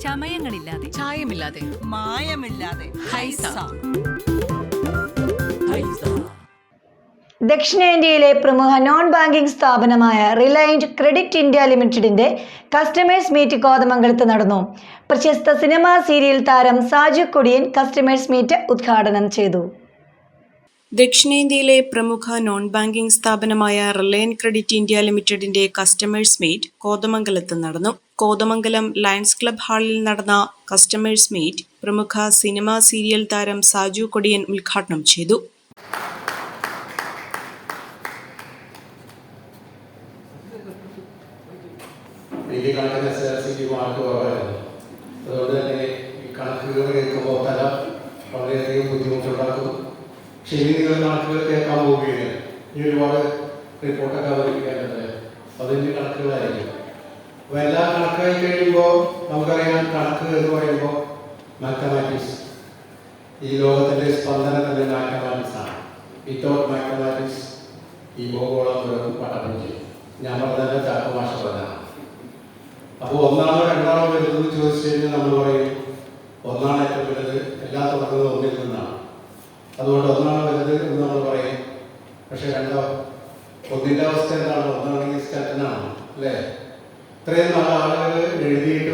ചമയങ്ങളില്ലാതെ. ചായമില്ലാതെ. മായമില്ലാതെ. ഹൈസ. ദക്ഷിണേന്ത്യയിലെ പ്രമുഖ നോൺ ബാങ്കിംഗ് സ്ഥാപനമായ റിലയൻസ് ക്രെഡിറ്റ് ഇന്ത്യ ലിമിറ്റഡിന്റെ കസ്റ്റമേഴ്സ് മീറ്റ് കോതമംഗലത്ത് നടന്നു. പ്രശസ്ത സിനിമാ സീരിയൽ താരം സാജു കൊടിയൻ കസ്റ്റമേഴ്സ് മീറ്റ് ഉദ്ഘാടനം ചെയ്തു. ദക്ഷിണേന്ത്യയിലെ പ്രമുഖ നോൺ ബാങ്കിംഗ് സ്ഥാപനമായ റിലയൻ ക്രെഡിറ്റ് ഇന്ത്യ ലിമിറ്റഡിന്റെ കസ്റ്റമേഴ്സ് മീറ്റ് കോതമംഗലത്ത് നടന്നു. കോതമംഗലം ലയൺസ് ക്ലബ് ഹാളിൽ നടന്ന കസ്റ്റമേഴ്സ് മീറ്റ് പ്രമുഖ സിനിമാ സീരിയൽ താരം സാജു കൊടിയൻ ഉദ്ഘാടനം ചെയ്തു. കണക്കുകൾ കേൾക്കുമ്പോൾ വളരെയധികം ബുദ്ധിമുട്ടുണ്ടാക്കും. ശരി കണക്കുകൾ കേൾക്കാൻ പോവുകയാണ്. ഈ ഒരുപാട് റിപ്പോർട്ടൊക്കെ അവതരിപ്പിക്കാനുണ്ട്. അതിന്റെ കണക്കുകളായിരിക്കും. അപ്പോൾ എല്ലാ കണക്കായി കഴിയുമ്പോൾ നമുക്കറിയാം കണക്ക് എന്ന് പറയുമ്പോൾ മാത്തമാറ്റിക്സ് ഈ ലോകത്തിന്റെ സ്പന്ദനം തന്നെ മാത്തമാറ്റിക്സ് ആണ്. വിത്തൗട്ട് മാത്തമാറ്റിക്സ് ഈ ഭൂഗോളം മുഴുവൻ പഠനം ചെയ്യും. ഞാൻ പറഞ്ഞത് ചാക്കമാഷ പറഞ്ഞതാണ്. അപ്പോൾ ഒന്നാണോ രണ്ടാണോ വലുതെന്ന് ചോദിച്ചു കഴിഞ്ഞാൽ നമ്മൾ പറയും ഒന്നാണ് ഏറ്റവും വലുത് എല്ലാ തുടങ്ങുന്നത് ഒന്നിൽ അതുകൊണ്ട് ഒന്നാണ് വലുത് എന്ന് നമ്മൾ പറയും. പക്ഷെ രണ്ടോ ഒന്നിന്റെ അവസ്ഥ എന്താണ് ഒന്നാണെങ്കിൽ സ്റ്റാറ്റനാണ് അല്ലേ? ഇത്രയും നല്ല ആളുകൾ എഴുതിയിട്ട്